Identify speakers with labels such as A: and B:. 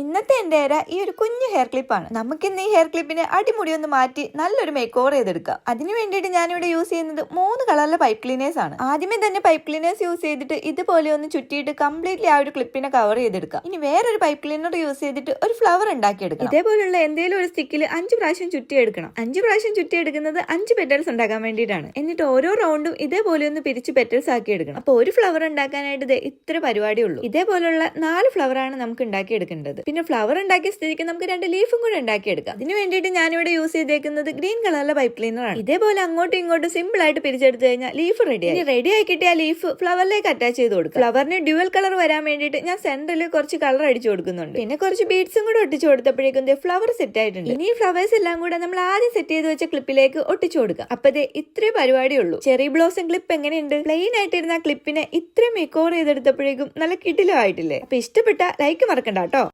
A: ഇന്നത്തെ എന്റെ ഏര ഈ ഒരു കുഞ്ഞു ഹെയർ ക്ലിപ്പാണ് നമുക്കിന്ന് ഈ ഹെയർ ക്ലിപ്പിനെ അടിമുടി ഒന്ന് മാറ്റി നല്ലൊരു മേക്ക് ഓവർ ചെയ്തെടുക്കാം. അതിന് വേണ്ടിയിട്ട് ഞാനിവിടെ യൂസ് ചെയ്യുന്നത് മൂന്ന് കളറിലെ പൈപ്പ് ക്ലീനേഴ്സ് ആണ്. ആദ്യമേ തന്നെ പൈപ്പ് ക്ലീനേഴ്സ് യൂസ് ചെയ്തിട്ട് ഇതുപോലെ ഒന്ന് ചുറ്റിയിട്ട് കംപ്ലീറ്റ്ലി ആ ഒരു ക്ലിപ്പിനെ കവർ ചെയ്തെടുക്കാം. ഇനി വേറൊരു പൈപ്പ് ക്ലീനർ യൂസ് ചെയ്തിട്ട് ഒരു ഫ്ലവർ ഉണ്ടാക്കിയെടുക്കാം ഇതേപോലുള്ള എന്തെങ്കിലും ഒരു സ്റ്റിക്കിൽ അഞ്ച് പ്രാവശ്യം ചുറ്റിയെടുക്കണം. അഞ്ച് പ്രാവശ്യം ചുറ്റിയെടുക്കുന്നത് അഞ്ച് പെറ്റൽസ് ഉണ്ടാക്കാൻ വേണ്ടിയിട്ടാണ്. എന്നിട്ട് ഓരോ റൗണ്ടും ഇതേപോലെ ഒന്ന് പിരിച്ച് പെറ്റൽസ് ആക്കി എടുക്കണം അപ്പോൾ ഒരു ഫ്ലവർ ഉണ്ടാക്കാനായിട്ട് ഇത്ര പരിപാടിയുള്ളൂ. ഇതേപോലുള്ള നാല് ഫ്ലവർ ആണ് നമുക്ക് ഉണ്ടാക്കിയെടുക്കേണ്ടത്. പിന്നെ ഫ്ലവർ ഉണ്ടാക്കിയ സ്ഥിതിക്ക് നമുക്ക് രണ്ട് ലീഫും കൂടെ ഉണ്ടാക്കിയെടുക്കാം. അതിന് വേണ്ടിയിട്ട് ഞാനിവിടെ യൂസ് ചെയ്തേക്കുന്നത് ഗ്രീൻ കളറിലെ പൈപ്പ് ക്ലീനറാണ് ഇതേപോലെ അങ്ങോട്ടും ഇങ്ങോട്ടും സിമ്പിൾ ആയിട്ട് പിരിച്ചെടുത്ത് കഴിഞ്ഞാൽ ലീഫ് റെഡി ആയി. റെഡി ആയി കിട്ടിയ ലീഫ് ഫ്ലവറിലേക്ക് അറ്റാച്ച് ചെയ്ത് കൊടുക്കും. ഫ്ലവറിന് ഡ്യുവൽ കളർ വരാൻ വേണ്ടിയിട്ട് ഞാൻ സെന്ററിൽ കുറച്ച് കളർ അടിച്ചു കൊടുക്കുന്നുണ്ട്. പിന്നെ കുറച്ച് ബീഡ്സും കൂടെ ഒട്ടിച്ചു കൊടുത്തപ്പോഴേക്കും ഫ്ലവർ സെറ്റ് ആയിട്ടുണ്ട്. ഇനി ഫ്ലവേഴ്സ് എല്ലാം കൂടെ നമ്മൾ ആദ്യം സെറ്റ് ചെയ്ത് വെച്ച ക്ലിപ്പിലേക്ക് ഒട്ടിച്ചു കൊടുക്കാം. അപ്പതേ ഇത്രേ പരിപാടിയുള്ളൂ ചെറി ബ്ലോസം ക്ലിപ്പ് എങ്ങനെയുണ്ട്? പ്ലെയിൻ ആയിട്ടിരുന്ന ക്ലിപ്പിനെ ഇത്രയും മെക്കോർ ചെയ്തെടുത്തപ്പോഴേക്കും നല്ല കിടിലമായിട്ടില്ലേ? അപ്പൊ ഇഷ്ടപ്പെട്ട ലൈക്ക് മറക്കണ്ട കേട്ടോ.